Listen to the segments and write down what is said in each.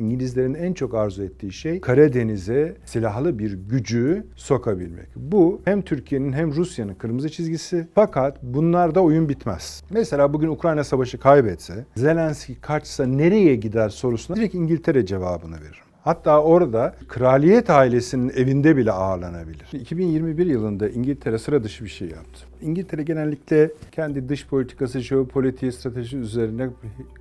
İngilizlerin en çok arzu ettiği şey Karadeniz'e silahlı bir gücü sokabilmek. Bu hem Türkiye'nin hem Rusya'nın kırmızı çizgisi. Fakat bunlarda oyun bitmez. Mesela bugün Ukrayna savaşı kaybetse, Zelenski kaçsa nereye gider sorusuna direkt İngiltere cevabını verir. Hatta orada kraliyet ailesinin evinde bile ağırlanabilir. 2021 yılında İngiltere sıra dışı bir şey yaptı. İngiltere genellikle kendi dış politikası, jeopolitiği, strateji üzerine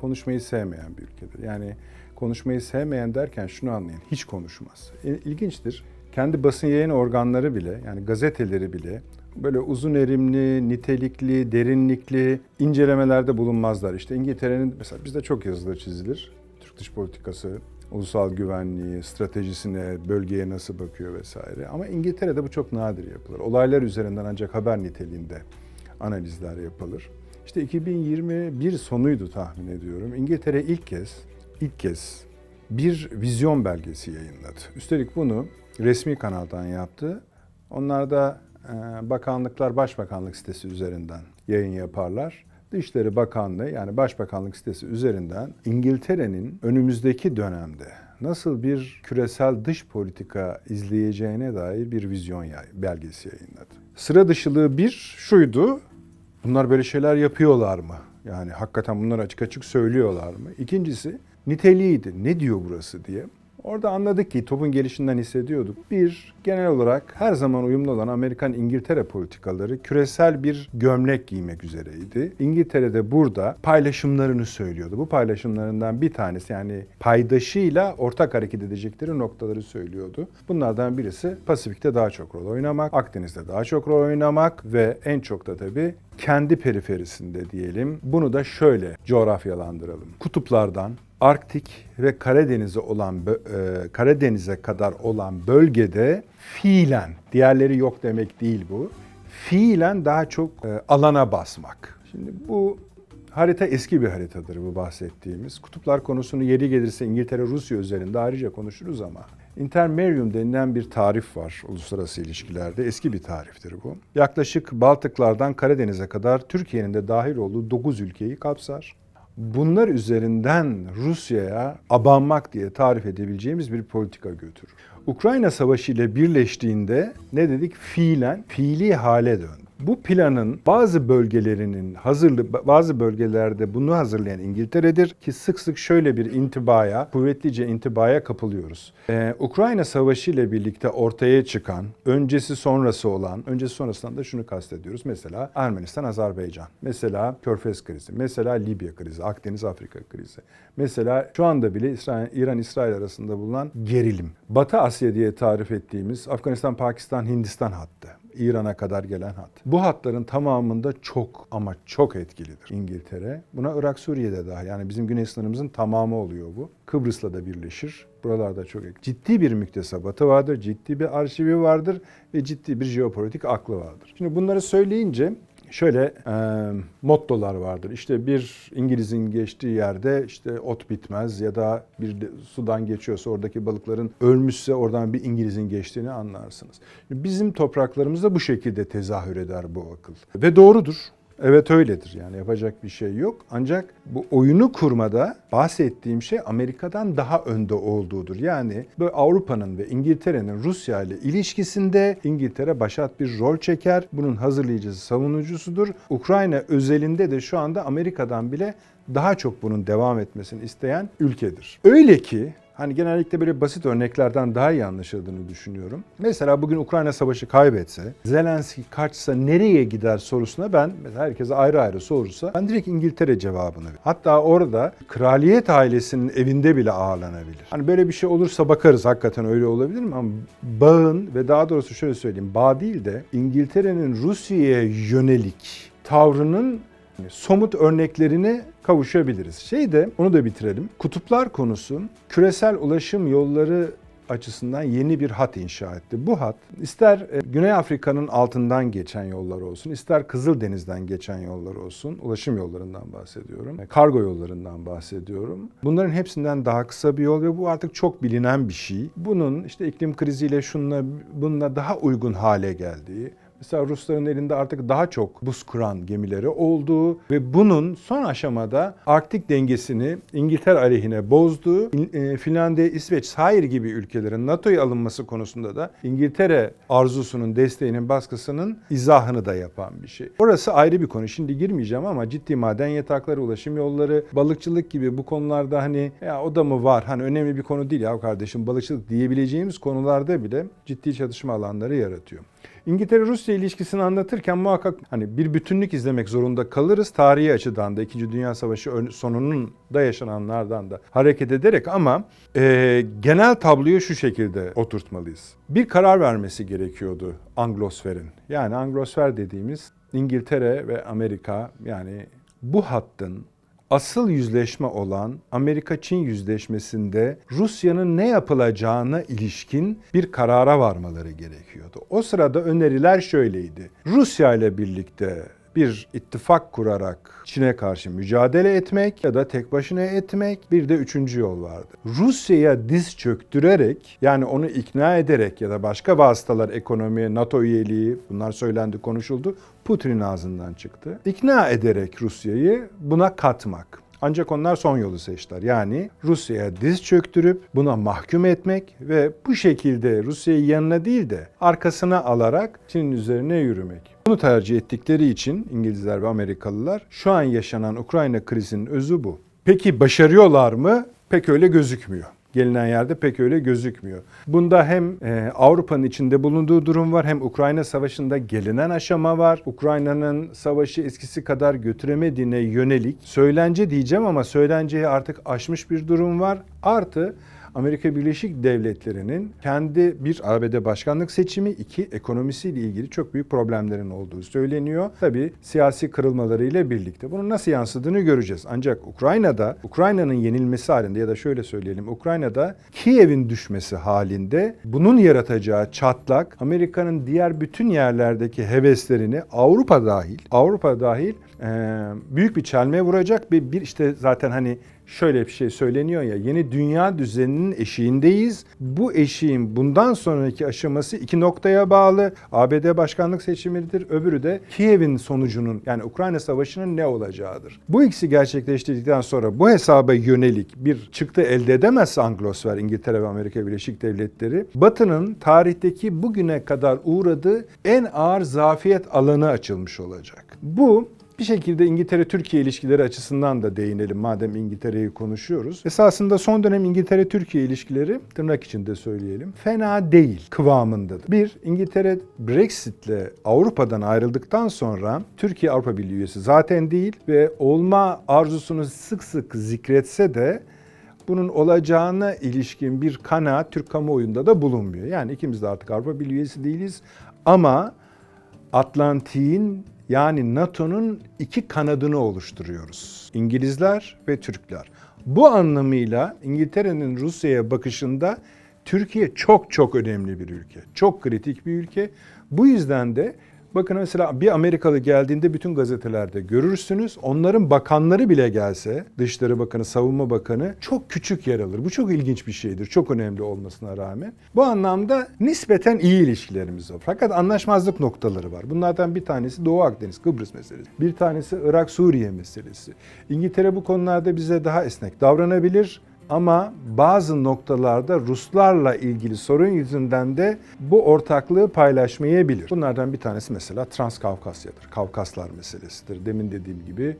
konuşmayı sevmeyen bir ülkedir. Yani konuşmayı sevmeyen derken şunu anlayın, hiç konuşmaz. İlginçtir. Kendi basın yayın organları bile, yani gazeteleri bile böyle uzun erimli, nitelikli, derinlikli incelemelerde bulunmazlar. İşte İngiltere'nin mesela bizde çok yazılır, çizilir. Türk dış politikası, ulusal güvenliği, stratejisine, bölgeye nasıl bakıyor vesaire. Ama İngiltere'de bu çok nadir yapılır. Olaylar üzerinden ancak haber niteliğinde analizler yapılır. İşte 2021 sonuydu tahmin ediyorum. İngiltere ilk kez, ilk kez bir vizyon belgesi yayınladı. Üstelik bunu resmi kanaldan yaptı. Onlar da e, bakanlıklar başbakanlık sitesi üzerinden yayın yaparlar. Dışişleri Bakanlığı yani Başbakanlık sitesi üzerinden İngiltere'nin önümüzdeki dönemde nasıl bir küresel dış politika izleyeceğine dair bir vizyon belgesi yayınladı. Sıra dışılığı bir şuydu, bunlar böyle şeyler yapıyorlar mı? Yani hakikaten bunlar açık açık söylüyorlar mı? İkincisi niteliğiydi. Ne diyor burası diye. Orada anladık ki topun gelişinden hissediyorduk. Bir, genel olarak her zaman uyumlu olan Amerikan-İngiltere politikaları küresel bir gömlek giymek üzereydi. İngiltere de burada paylaşımlarını söylüyordu. Bu paylaşımlarından bir tanesi yani paydaşıyla ortak hareket edecekleri noktaları söylüyordu. Bunlardan birisi Pasifik'te daha çok rol oynamak, Akdeniz'de daha çok rol oynamak ve en çok da tabii kendi periferisinde diyelim. Bunu da şöyle coğrafyalandıralım. Kutuplardan Arktik ve Karadeniz'e olan e, Karadeniz'e kadar olan bölgede fiilen diğerleri yok demek değil bu. Fiilen daha çok e, alana basmak. Şimdi bu harita eski bir haritadır bu bahsettiğimiz. Kutuplar konusunu yeri gelirse İngiltere Rusya üzerinde ayrıca konuşuruz ama Intermerium denilen bir tarif var uluslararası ilişkilerde. Eski bir tariftir bu. Yaklaşık Baltıklardan Karadeniz'e kadar Türkiye'nin de dahil olduğu 9 ülkeyi kapsar bunlar üzerinden Rusya'ya abanmak diye tarif edebileceğimiz bir politika götürür. Ukrayna Savaşı ile birleştiğinde ne dedik? Fiilen, fiili hale döndü. Bu planın bazı bölgelerinin hazırlı bazı bölgelerde bunu hazırlayan İngiltere'dir ki sık sık şöyle bir intibaya, kuvvetlice intibaya kapılıyoruz. Ee, Ukrayna Savaşı ile birlikte ortaya çıkan, öncesi sonrası olan, öncesi sonrasından da şunu kastediyoruz. Mesela Ermenistan, Azerbaycan, mesela Körfez krizi, mesela Libya krizi, Akdeniz Afrika krizi. Mesela şu anda bile İsrail, İran-İsrail arasında bulunan gerilim. Batı Asya diye tarif ettiğimiz Afganistan, Pakistan, Hindistan hattı. İran'a kadar gelen hat. Bu hatların tamamında çok ama çok etkilidir İngiltere. Buna Irak, Suriye'de dahil. Yani bizim güney sınırımızın tamamı oluyor bu. Kıbrıs'la da birleşir. Buralarda çok ciddi bir müktesebatı vardır, ciddi bir arşivi vardır ve ciddi bir jeopolitik aklı vardır. Şimdi bunları söyleyince şöyle e, mottolar vardır. İşte bir İngiliz'in geçtiği yerde işte ot bitmez ya da bir de sudan geçiyorsa oradaki balıkların ölmüşse oradan bir İngiliz'in geçtiğini anlarsınız. Bizim topraklarımızda bu şekilde tezahür eder bu akıl. Ve doğrudur. Evet öyledir yani yapacak bir şey yok. Ancak bu oyunu kurmada bahsettiğim şey Amerika'dan daha önde olduğudur. Yani bu Avrupa'nın ve İngiltere'nin Rusya ile ilişkisinde İngiltere başat bir rol çeker. Bunun hazırlayıcısı, savunucusudur. Ukrayna özelinde de şu anda Amerika'dan bile daha çok bunun devam etmesini isteyen ülkedir. Öyle ki Hani genellikle böyle basit örneklerden daha iyi anlaşıldığını düşünüyorum. Mesela bugün Ukrayna savaşı kaybetse, Zelenski kaçsa nereye gider sorusuna ben, mesela herkese ayrı ayrı sorursa, ben direkt İngiltere cevabını veririm. Hatta orada kraliyet ailesinin evinde bile ağırlanabilir. Hani böyle bir şey olursa bakarız hakikaten öyle olabilir mi? Ama bağın ve daha doğrusu şöyle söyleyeyim, bağ değil de İngiltere'nin Rusya'ya yönelik tavrının somut örneklerine kavuşabiliriz. Şey de onu da bitirelim. Kutuplar konusu küresel ulaşım yolları açısından yeni bir hat inşa etti. Bu hat ister e, Güney Afrika'nın altından geçen yollar olsun, ister Kızıldeniz'den geçen yollar olsun, ulaşım yollarından bahsediyorum, e, kargo yollarından bahsediyorum. Bunların hepsinden daha kısa bir yol ve bu artık çok bilinen bir şey. Bunun işte iklim kriziyle şunla bununla daha uygun hale geldiği, Mesela Rusların elinde artık daha çok buz kuran gemileri olduğu ve bunun son aşamada Arktik dengesini İngiltere aleyhine bozduğu, e, Finlandiya, İsveç, Sair gibi ülkelerin NATO'ya alınması konusunda da İngiltere arzusunun, desteğinin, baskısının izahını da yapan bir şey. Orası ayrı bir konu. Şimdi girmeyeceğim ama ciddi maden yatakları, ulaşım yolları, balıkçılık gibi bu konularda hani ya o da mı var? Hani önemli bir konu değil ya kardeşim balıkçılık diyebileceğimiz konularda bile ciddi çatışma alanları yaratıyor. İngiltere-Rusya ilişkisini anlatırken muhakkak hani bir bütünlük izlemek zorunda kalırız. Tarihi açıdan da 2. Dünya Savaşı sonunun da yaşananlardan da hareket ederek ama e, genel tabloyu şu şekilde oturtmalıyız. Bir karar vermesi gerekiyordu Anglosfer'in. Yani Anglosfer dediğimiz İngiltere ve Amerika yani bu hattın asıl yüzleşme olan Amerika-Çin yüzleşmesinde Rusya'nın ne yapılacağına ilişkin bir karara varmaları gerekiyordu. O sırada öneriler şöyleydi. Rusya ile birlikte bir ittifak kurarak Çin'e karşı mücadele etmek ya da tek başına etmek bir de üçüncü yol vardı. Rusya'ya diz çöktürerek yani onu ikna ederek ya da başka vasıtalar ekonomi, NATO üyeliği bunlar söylendi konuşuldu. Putin'in ağzından çıktı. İkna ederek Rusya'yı buna katmak. Ancak onlar son yolu seçtiler. Yani Rusya'ya diz çöktürüp buna mahkum etmek ve bu şekilde Rusya'yı yanına değil de arkasına alarak Çin'in üzerine yürümek. Bunu tercih ettikleri için İngilizler ve Amerikalılar şu an yaşanan Ukrayna krizinin özü bu. Peki başarıyorlar mı? Pek öyle gözükmüyor gelinen yerde pek öyle gözükmüyor. Bunda hem e, Avrupa'nın içinde bulunduğu durum var hem Ukrayna Savaşı'nda gelinen aşama var. Ukrayna'nın savaşı eskisi kadar götüremediğine yönelik söylence diyeceğim ama söylenceyi artık aşmış bir durum var. Artı Amerika Birleşik Devletleri'nin kendi bir ABD başkanlık seçimi, iki ekonomisiyle ilgili çok büyük problemlerin olduğu söyleniyor. Tabii siyasi kırılmalarıyla birlikte. Bunun nasıl yansıdığını göreceğiz. Ancak Ukrayna'da, Ukrayna'nın yenilmesi halinde ya da şöyle söyleyelim, Ukrayna'da Kiev'in düşmesi halinde bunun yaratacağı çatlak Amerika'nın diğer bütün yerlerdeki heveslerini Avrupa dahil, Avrupa dahil büyük bir çelmeye vuracak bir, bir işte zaten hani şöyle bir şey söyleniyor ya yeni dünya düzeninin eşiğindeyiz. Bu eşiğin bundan sonraki aşaması iki noktaya bağlı. ABD başkanlık seçimidir. Öbürü de Kiev'in sonucunun yani Ukrayna savaşının ne olacağıdır. Bu ikisi gerçekleştirdikten sonra bu hesaba yönelik bir çıktı elde edemezse Anglosfer, İngiltere ve Amerika Birleşik Devletleri Batı'nın tarihteki bugüne kadar uğradığı en ağır zafiyet alanı açılmış olacak. Bu bir şekilde İngiltere-Türkiye ilişkileri açısından da değinelim madem İngiltere'yi konuşuyoruz. Esasında son dönem İngiltere-Türkiye ilişkileri tırnak içinde söyleyelim fena değil kıvamındadır. Bir, İngiltere Brexit'le Avrupa'dan ayrıldıktan sonra Türkiye Avrupa Birliği üyesi zaten değil ve olma arzusunu sık sık zikretse de bunun olacağına ilişkin bir kanaat Türk kamuoyunda da bulunmuyor. Yani ikimiz de artık Avrupa Birliği üyesi değiliz ama Atlantik'in yani NATO'nun iki kanadını oluşturuyoruz. İngilizler ve Türkler. Bu anlamıyla İngiltere'nin Rusya'ya bakışında Türkiye çok çok önemli bir ülke. Çok kritik bir ülke. Bu yüzden de bakın mesela bir Amerikalı geldiğinde bütün gazetelerde görürsünüz. Onların bakanları bile gelse, Dışişleri Bakanı, Savunma Bakanı çok küçük yer alır. Bu çok ilginç bir şeydir. Çok önemli olmasına rağmen. Bu anlamda nispeten iyi ilişkilerimiz var. Fakat anlaşmazlık noktaları var. Bunlardan bir tanesi Doğu Akdeniz, Kıbrıs meselesi. Bir tanesi Irak-Suriye meselesi. İngiltere bu konularda bize daha esnek davranabilir. Ama bazı noktalarda Ruslarla ilgili sorun yüzünden de bu ortaklığı paylaşmayabilir. Bunlardan bir tanesi mesela Transkavkasya'dır. Kavkaslar meselesidir. Demin dediğim gibi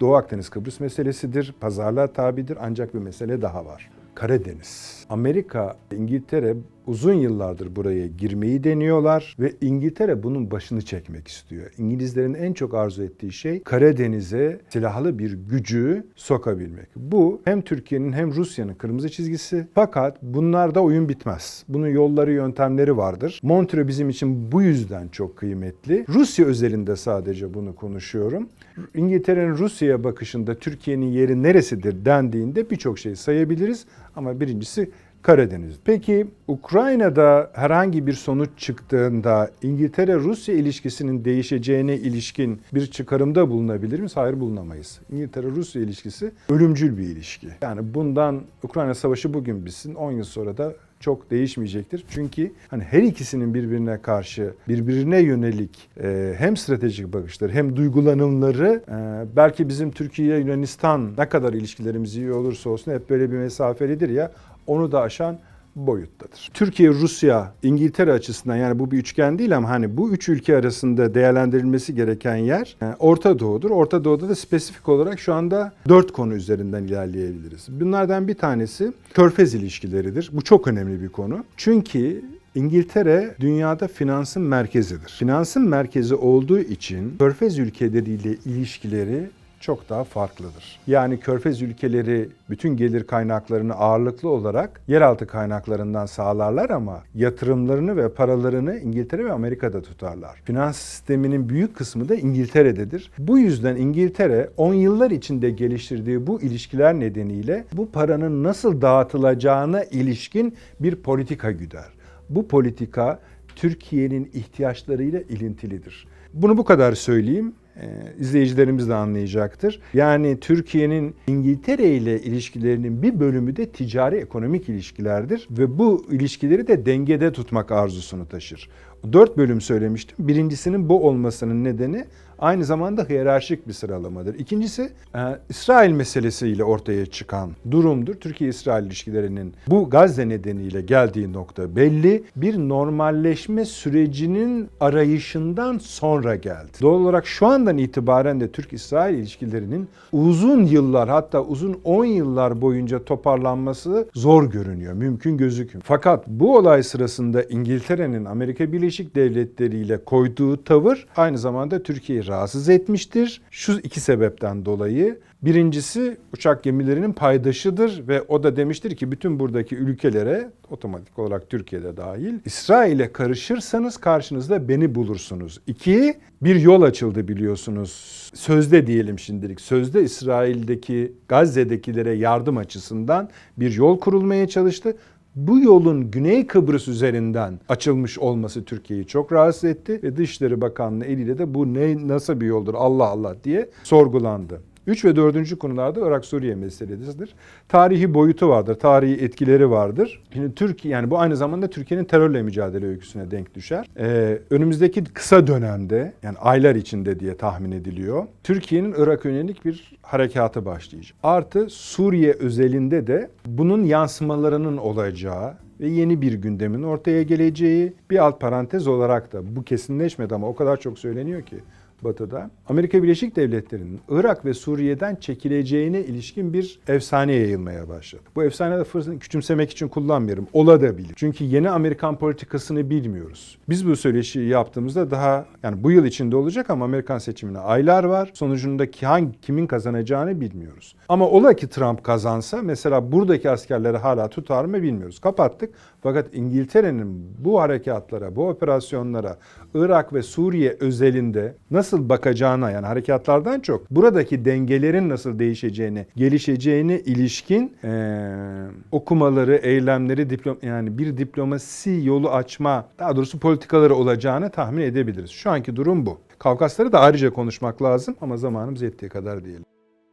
Doğu Akdeniz Kıbrıs meselesidir. Pazarlığa tabidir ancak bir mesele daha var. Karadeniz. Amerika, İngiltere uzun yıllardır buraya girmeyi deniyorlar ve İngiltere bunun başını çekmek istiyor. İngilizlerin en çok arzu ettiği şey Karadeniz'e silahlı bir gücü sokabilmek. Bu hem Türkiye'nin hem Rusya'nın kırmızı çizgisi. Fakat bunlarda oyun bitmez. Bunun yolları, yöntemleri vardır. Montreux bizim için bu yüzden çok kıymetli. Rusya özelinde sadece bunu konuşuyorum. İngiltere'nin Rusya'ya bakışında Türkiye'nin yeri neresidir dendiğinde birçok şey sayabiliriz. Ama birincisi Karadeniz. Peki Ukrayna'da herhangi bir sonuç çıktığında İngiltere-Rusya ilişkisinin değişeceğine ilişkin bir çıkarımda bulunabilir miyiz? Hayır bulunamayız. İngiltere-Rusya ilişkisi ölümcül bir ilişki. Yani bundan Ukrayna Savaşı bugün bitsin 10 yıl sonra da çok değişmeyecektir. Çünkü hani her ikisinin birbirine karşı, birbirine yönelik e, hem stratejik bakışları hem duygulanımları e, belki bizim Türkiye Yunanistan ne kadar ilişkilerimiz iyi olursa olsun hep böyle bir mesafelidir ya onu da aşan boyuttadır. Türkiye, Rusya, İngiltere açısından yani bu bir üçgen değil ama hani bu üç ülke arasında değerlendirilmesi gereken yer e, Orta Doğu'dur. Orta Doğu'da da spesifik olarak şu anda dört konu üzerinden ilerleyebiliriz. Bunlardan bir tanesi Körfez ilişkileridir. Bu çok önemli bir konu. Çünkü İngiltere dünyada finansın merkezidir. Finansın merkezi olduğu için Körfez ülkeleriyle ilişkileri çok daha farklıdır. Yani Körfez ülkeleri bütün gelir kaynaklarını ağırlıklı olarak yeraltı kaynaklarından sağlarlar ama yatırımlarını ve paralarını İngiltere ve Amerika'da tutarlar. Finans sisteminin büyük kısmı da İngiltere'dedir. Bu yüzden İngiltere 10 yıllar içinde geliştirdiği bu ilişkiler nedeniyle bu paranın nasıl dağıtılacağına ilişkin bir politika güder. Bu politika Türkiye'nin ihtiyaçlarıyla ilintilidir. Bunu bu kadar söyleyeyim. Ee, izleyicilerimiz de anlayacaktır. Yani Türkiye'nin İngiltere ile ilişkilerinin bir bölümü de ticari ekonomik ilişkilerdir ve bu ilişkileri de dengede tutmak arzusunu taşır. Dört bölüm söylemiştim. Birincisinin bu olmasının nedeni aynı zamanda hiyerarşik bir sıralamadır. İkincisi e, İsrail meselesiyle ortaya çıkan durumdur. Türkiye-İsrail ilişkilerinin bu Gazze nedeniyle geldiği nokta belli. Bir normalleşme sürecinin arayışından sonra geldi. Doğal olarak şu andan itibaren de Türk-İsrail ilişkilerinin uzun yıllar hatta uzun 10 yıllar boyunca toparlanması zor görünüyor. Mümkün gözükmüyor. Fakat bu olay sırasında İngiltere'nin Amerika Birleşik Devletleri ile koyduğu tavır aynı zamanda Rahatsız etmiştir. Şu iki sebepten dolayı. Birincisi uçak gemilerinin paydaşıdır ve o da demiştir ki bütün buradaki ülkelere otomatik olarak Türkiye'de dahil İsrail'e karışırsanız karşınızda beni bulursunuz. İki, bir yol açıldı biliyorsunuz. Sözde diyelim şimdilik. Sözde İsrail'deki Gazze'dekilere yardım açısından bir yol kurulmaya çalıştı. Bu yolun Güney Kıbrıs üzerinden açılmış olması Türkiye'yi çok rahatsız etti ve Dışişleri Bakanlığı eliyle de bu ne nasıl bir yoldur Allah Allah diye sorgulandı. 3 ve 4. konularda Irak-Suriye meselesidir. Tarihi boyutu vardır, tarihi etkileri vardır. Şimdi Türkiye yani bu aynı zamanda Türkiye'nin terörle mücadele öyküsüne denk düşer. Ee, önümüzdeki kısa dönemde yani aylar içinde diye tahmin ediliyor. Türkiye'nin Irak yönelik bir harekatı başlayacak. Artı Suriye özelinde de bunun yansımalarının olacağı ve yeni bir gündemin ortaya geleceği bir alt parantez olarak da bu kesinleşmedi ama o kadar çok söyleniyor ki Batı'da Amerika Birleşik Devletleri'nin Irak ve Suriye'den çekileceğine ilişkin bir efsane yayılmaya başladı. Bu efsane fırsatını küçümsemek için kullanmıyorum. Ola da bilir. Çünkü yeni Amerikan politikasını bilmiyoruz. Biz bu söyleşiyi yaptığımızda daha yani bu yıl içinde olacak ama Amerikan seçimine aylar var. Sonucunda hangi kimin kazanacağını bilmiyoruz. Ama ola ki Trump kazansa mesela buradaki askerleri hala tutar mı bilmiyoruz. Kapattık. Fakat İngiltere'nin bu harekatlara, bu operasyonlara Irak ve Suriye özelinde nasıl bakacağına yani harekatlardan çok buradaki dengelerin nasıl değişeceğini, gelişeceğine ilişkin ee, okumaları, eylemleri diplom yani bir diplomasi yolu açma, daha doğrusu politikaları olacağını tahmin edebiliriz. Şu anki durum bu. Kavkasları da ayrıca konuşmak lazım ama zamanımız yettiği kadar diyelim.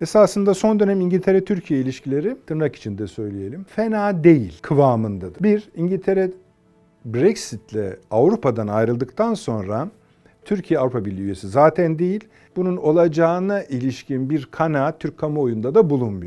Esasında son dönem İngiltere-Türkiye ilişkileri tırnak içinde söyleyelim fena değil kıvamındadır. Bir, İngiltere Brexit'le Avrupa'dan ayrıldıktan sonra Türkiye Avrupa Birliği üyesi zaten değil. Bunun olacağına ilişkin bir kanaat Türk kamuoyunda da bulunmuyor.